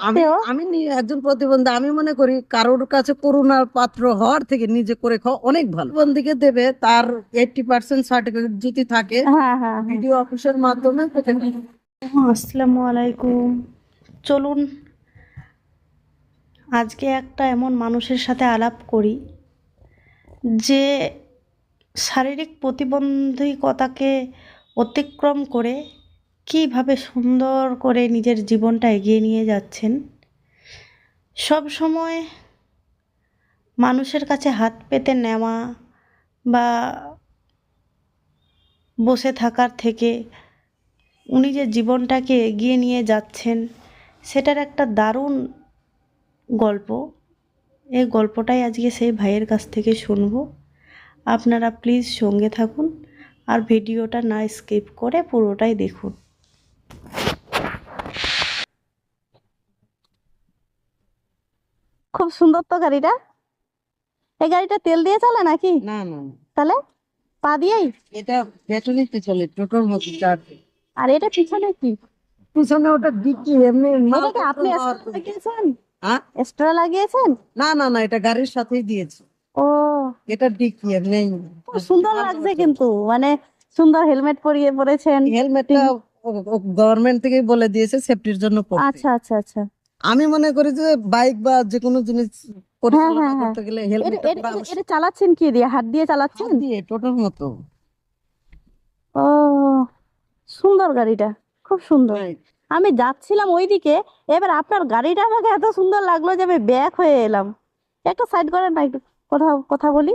আমি সত্ত্বেও আমি একজন প্রতিবন্ধী আমি মনে করি কারোর কাছে করুণার পাত্র হওয়ার থেকে নিজে করে খাওয়া অনেক ভালো। প্রতিবন্ধীকে দেবে তার এইটটি পার্সেন্ট সার্টিফিকেট যদি থাকে হ্যাঁ হ্যাঁ হ্যাঁ। ভিডিও অফিসের মাধ্যমে আসসালামু আলাইকুম। চলুন আজকে একটা এমন মানুষের সাথে আলাপ করি যে শারীরিক প্রতিবন্ধকতাকে অতিক্রম করে কীভাবে সুন্দর করে নিজের জীবনটা এগিয়ে নিয়ে যাচ্ছেন? সব সময় মানুষের কাছে হাত পেতে নেওয়া বা বসে থাকার থেকে উনি যে জীবনটাকে এগিয়ে নিয়ে যাচ্ছেন, সেটার একটা দারুণ গল্প। এই গল্পটাই আজকে সেই ভাইয়ের কাছ থেকে শুনব। আপনারা প্লিজ সঙ্গে থাকুন আর ভিডিওটা না স্কিপ করে পুরোটাই দেখুন। খুব সুন্দর তো গাড়িটা। এই গাড়িটা তেল দিয়ে চলে নাকি? না না। তাহলে পা দিয়েই? এটা ব্যাটারিতে চলে টোটোর মতো চার্জ আর এটা পিছনে কি? পিছনে ওটা ডিকি এমনি এটা আপনি এক্সট্রা লাগিয়েছেন? হ্যাঁ এক্সট্রা লাগিয়েছেন? না না না এটা গাড়ির সাথেই দিয়েছে। ও। এটা ডিকি এমনি খুব সুন্দর লাগছে কিন্তু মানে সুন্দর হেলমেট পরিয়ে পরেছেন। হেলমেটটা গভর্নমেন্ট থেকেই বলে দিয়েছে সেফটির জন্য পড়তে। আচ্ছা আচ্ছা আচ্ছা। আমি মনে করি যে বাইক বা যে কোনো জিনিস পরিচালনা হ্যাঁ, হ্যাঁ। করতে গেলে হেলমেট এটা চালাচ্ছেন কি দিয়ে? হাত দিয়ে চালাচ্ছেন? দিয়ে টোটোর মতো। ও সুন্দর গাড়িটা। খুব সুন্দর। আমি যাচ্ছিলাম ওইদিকে এবার আপনার গাড়িটা আমাকে এত সুন্দর লাগল যে আমি ব্যাক হয়ে এলাম। একটা সাইড করেন না একটু কথা কথা বলি।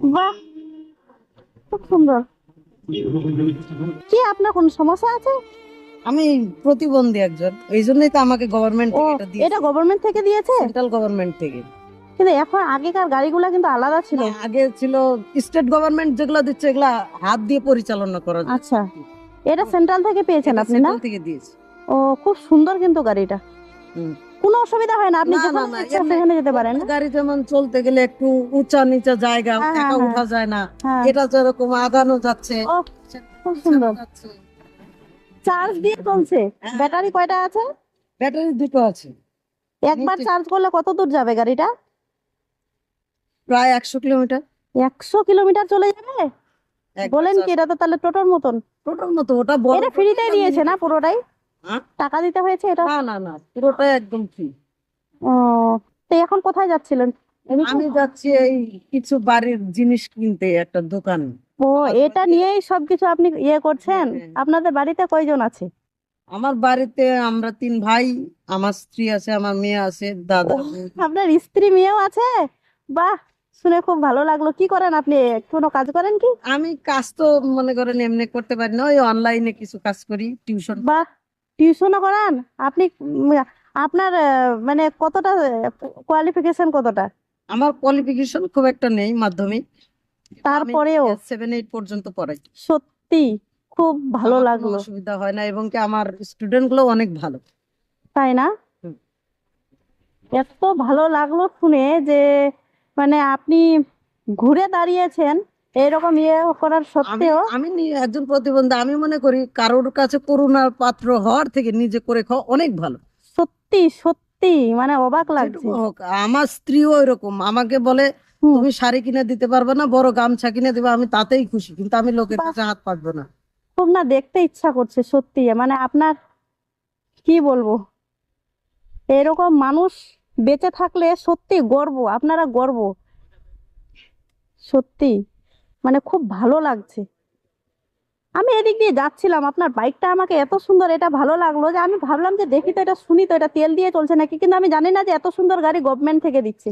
বাহ খুব সুন্দর। কি আপনার কোন সমস্যা আছে? আমি প্রতিবন্ধী একজন এই জন্যই তো আমাকে গভর্নমেন্ট এটা গভর্নমেন্ট থেকে দিয়েছে? সেন্ট্রাল গভর্নমেন্ট থেকে। কিন্তু এখন আগেকার গাড়িগুলো কিন্তু আলাদা ছিল। আগে ছিল স্টেট গভর্নমেন্ট যেগুলো দিচ্ছে এগুলা হাত দিয়ে পরিচালনা করা আচ্ছা এটা সেন্ট্রাল থেকে পেয়েছেন আপনি না? থেকে দিয়েছে। ও খুব সুন্দর কিন্তু গাড়িটা। কোনো অসুবিধা হয় না আপনি যেখানে ইচ্ছা সেখানে যেতে পারেন? গাড়ি যেমন চলতে গেলে একটু উঁচা নিচা জায়গা হ্যাঁ, একা হ্যাঁ, উঠা যায় না। হ্যাঁ। এটা যেরকম আগানো যাচ্ছে খুব সুন্দর। যাচ্ছে। চার্জ দিয়ে চলছে। ব্যাটারি কয়টা আছে? ব্যাটারি দুটো আছে। একবার চার্জ করলে কত দূর যাবে গাড়িটা? প্রায় একশো কিলোমিটার। একশো কিলোমিটার চলে যাবে? বলেন কি এটা তো তাহলে টোটোর মতন। টোটোর মতো ওটা বড় এটা ফ্রিতেই দিয়েছে না পুরোটাই? হ্যাঁ? টাকা দিতে হয়েছে এটা? না না না পুরোটাই একদম ফ্রি ও তো এখন কোথায় যাচ্ছিলেন? আমি যাচ্ছি এই কিছু বাড়ির জিনিস কিনতে একটা দোকান। ও এটা নিয়েই সবকিছু আপনি ইয়ে করছেন? হ্যাঁ। আপনাদের বাড়িতে কয়জন আছে? আমার বাড়িতে আমরা তিন ভাই আমার স্ত্রী আছে আমার মেয়ে আছে দাদা। আপনার স্ত্রী মেয়েও আছে? বাহ শুনে খুব ভালো লাগল। কি করেন আপনি? কোনো কাজ করেন কি? আমি কাজ তো মনে করেন এমনি করতে পারি না ওই অনলাইনে কিছু কাজ করি টিউশন বাহ টিউশনও করান? আপনি আপনার মানে কতটা কোয়ালিফিকেশন কতটা? আমার কোয়ালিফিকেশন খুব একটা নেই মাধ্যমিক। তারপরেও? সেভেন এইট পর্যন্ত পড়াই। সত্যি? খুব ভালো লাগল। অসুবিধা হয় না এবং কি আমার স্টুডেন্টগুলো অনেক ভালো। তাই না? এত ভালো লাগল শুনে যে মানে আপনি ঘুরে দাঁড়িয়েছেন এরকম ইয়ে করার সত্ত্বেও। আমি একজন প্রতিবন্ধী আমি মনে করি কারোর কাছে করুণার পাত্র হওয়ার থেকে নিজে করে খাওয়া অনেক ভালো। সত্যি সত্যি। মানে অবাক লাগছে। আমার স্ত্রীও এরকম আমাকে বলে তুমি শাড়ি কিনে দিতে পারবে না বড় গামছা কিনে দিবে আমি তাতেই খুশি। কিন্তু আমি লোকের কাছে হাত পাতবো না। খুব না দেখতে ইচ্ছা করছে সত্যি। মানে আপনার কি বলব? এরকম মানুষ বেঁচে থাকলে সত্যি গর্ব আপনারা গর্ব। সত্যি। মানে খুব ভালো লাগছে। আমি এদিক দিয়ে যাচ্ছিলাম আপনার বাইকটা আমাকে এত সুন্দর এটা ভালো লাগল যে আমি ভাবলাম যে দেখি তো এটা শুনি তো এটা তেল দিয়ে চলছে নাকি? কিন্তু আমি জানি না যে এত সুন্দর গাড়ি গভর্নমেন্ট থেকে দিচ্ছে।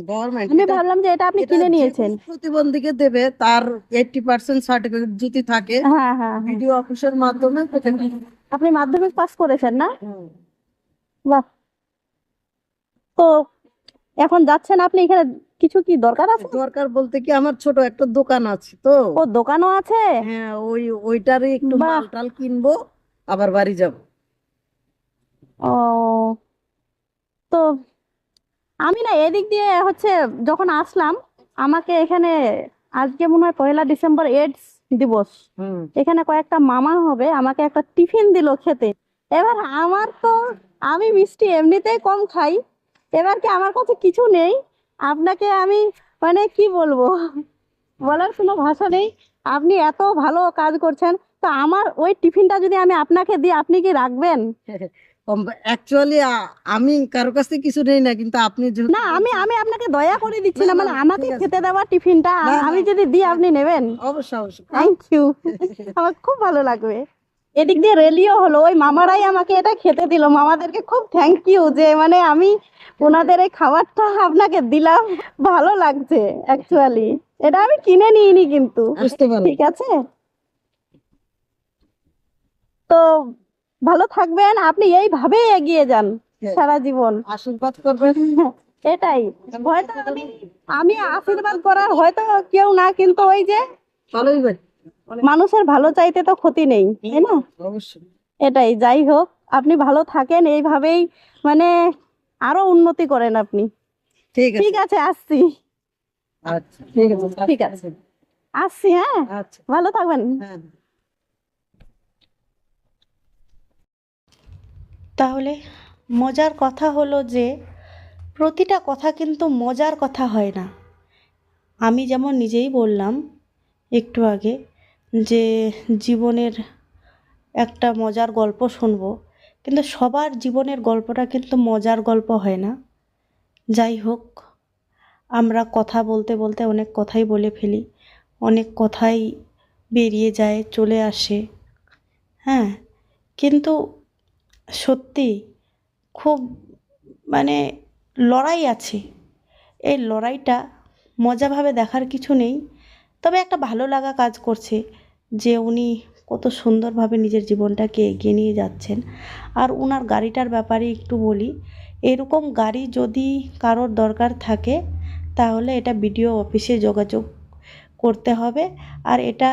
আমি ভাবলাম যে এটা আপনি কিনে নিয়েছেন। প্রতিবন্ধীকে দেবে তার এইটটি পার্সেন্ট সার্টিফিকেট যদি থাকে হ্যাঁ হ্যাঁ হ্যাঁ। ভিডিও অফিসের মাধ্যমে আপনি মাধ্যমিক পাস করেছেন না? বাহ। তো এখন যাচ্ছেন আপনি এখানে কিছু কি দরকার আছে? দরকার বলতে কি আমার ছোট একটা দোকান আছে তো। ও দোকানও আছে? হ্যাঁ ওই ওইটারই একটু মাল টাল কিনবো আবার বাড়ি যাব। ও তো আমি না এদিক দিয়ে হচ্ছে যখন আসলাম আমাকে এখানে আজকে মনে হয় পয়লা ডিসেম্বর এইডস দিবস। এখানে কয়েকটা মামা হবে আমাকে একটা টিফিন দিলো খেতে। এবার আমার তো আমি মিষ্টি এমনিতেই কম খাই এবার কি আমার কাছে কিছু নেই? আপনাকে আমি মানে কি বলব? বলার কোনো ভাষা নেই। আপনি এত ভালো কাজ করছেন। তো আমার ওই টিফিনটা যদি আমি আপনাকে দিই আপনি কি রাখবেন? অ্যাকচুয়ালি আমি কারও কাছ থেকে কিছু নেই না কিন্তু আপনি না আমি আমি আপনাকে দয়া করে দিচ্ছি না, মানে আমাকে খেতে দেওয়া টিফিনটা আমি যদি দিই আপনি নেবেন? অবশ্যই অবশ্যই। থ্যাংক ইউ আমার খুব ভালো লাগবে। এদিক দিয়ে রেলিও হলো। ওই মামারাই আমাকে এটা খেতে দিল। মামাদেরকে খুব থ্যাংক ইউ যে মানে আমি ওনাদের এই খাবারটা আপনাকে দিলাম। ভালো লাগছে অ্যাকচুয়ালি এটা আমি কিনে নিইনি কিন্তু। বুঝতে পারলাম। ঠিক আছে? তো ভালো থাকবেন। আপনি এইভাবেই এগিয়ে যান হ্যাঁ। সারা জীবন। আশীর্বাদ করবেন। এটাই। হয়তো আমি আশীর্বাদ করার হয়তো কেউ না কিন্তু ওই যে ভালোই মানুষের ভালো চাইতে তো ক্ষতি নেই তাই না? এটাই যাই হোক আপনি ভালো থাকেন এইভাবেই মানে আরও উন্নতি করেন আপনি। ঠিক আছে। আসছি। আচ্ছা ঠিক আছে। আসছি হ্যাঁ? আচ্ছা। ভালো থাকবেন। হ্যাঁ। তাহলে মজার কথা হলো যে প্রতিটা কথা কিন্তু মজার কথা হয় না। আমি যেমন নিজেই বললাম একটু আগে যে জীবনের একটা মজার গল্প শুনব। কিন্তু সবার জীবনের গল্পটা কিন্তু মজার গল্প হয় না। যাই হোক, আমরা কথা বলতে বলতে অনেক কথাই বলে ফেলি। অনেক কথাই বেরিয়ে যায়, চলে আসে। হ্যাঁ কিন্তু সত্যি খুব মানে লড়াই আছে। এই লড়াইটা মজাভাবে দেখার কিছু নেই। তবে একটা ভালো লাগা কাজ করছে। যে উনি কত সুন্দরভাবে নিজের জীবনটাকে এগিয়ে নিয়ে যাচ্ছেন। আর ওনার গাড়িটার ব্যাপারে একটু বলি, এরকম গাড়ি যদি কারোর দরকার থাকে, তাহলে এটা বিডিও অফিসে যোগাযোগ করতে হবে। আর এটা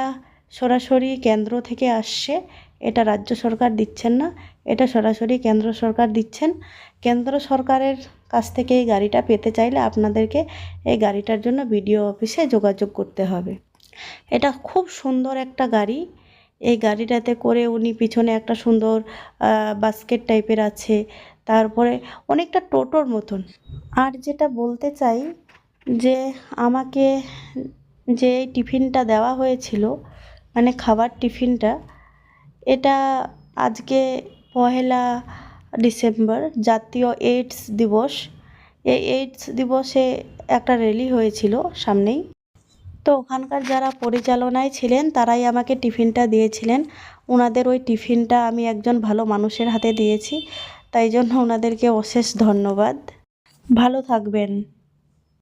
সরাসরি কেন্দ্র থেকে আসছে, এটা রাজ্য সরকার দিচ্ছেন না, এটা সরাসরি কেন্দ্র সরকার দিচ্ছেন। কেন্দ্র সরকারের কাছ থেকে এই গাড়িটা পেতে চাইলে আপনাদেরকে এই গাড়িটার জন্য বিডিও অফিসে যোগাযোগ করতে হবে। এটা খুব সুন্দর একটা গাড়ি। এই গাড়িটাতে করে উনি পিছনে একটা সুন্দর বাস্কেট টাইপের আছে। তারপরে অনেকটা টোটোর মতন। আর যেটা বলতে চাই যে আমাকে যে টিফিনটা দেওয়া হয়েছিল মানে খাবার টিফিনটা, এটা আজকে পহেলা ডিসেম্বর, জাতীয় এইডস দিবস। এই এইডস দিবসে একটা র্যালি হয়েছিল সামনেই। তো ওখানকার যারা পরিচালনায় ছিলেন, তারাই আমাকে টিফিনটা দিয়েছিলেন। ওনাদের ওই টিফিনটা আমি একজন ভালো মানুষের হাতে দিয়েছি। তাই জন্য ওনাদেরকে অশেষ ধন্যবাদ। ভালো থাকবেন।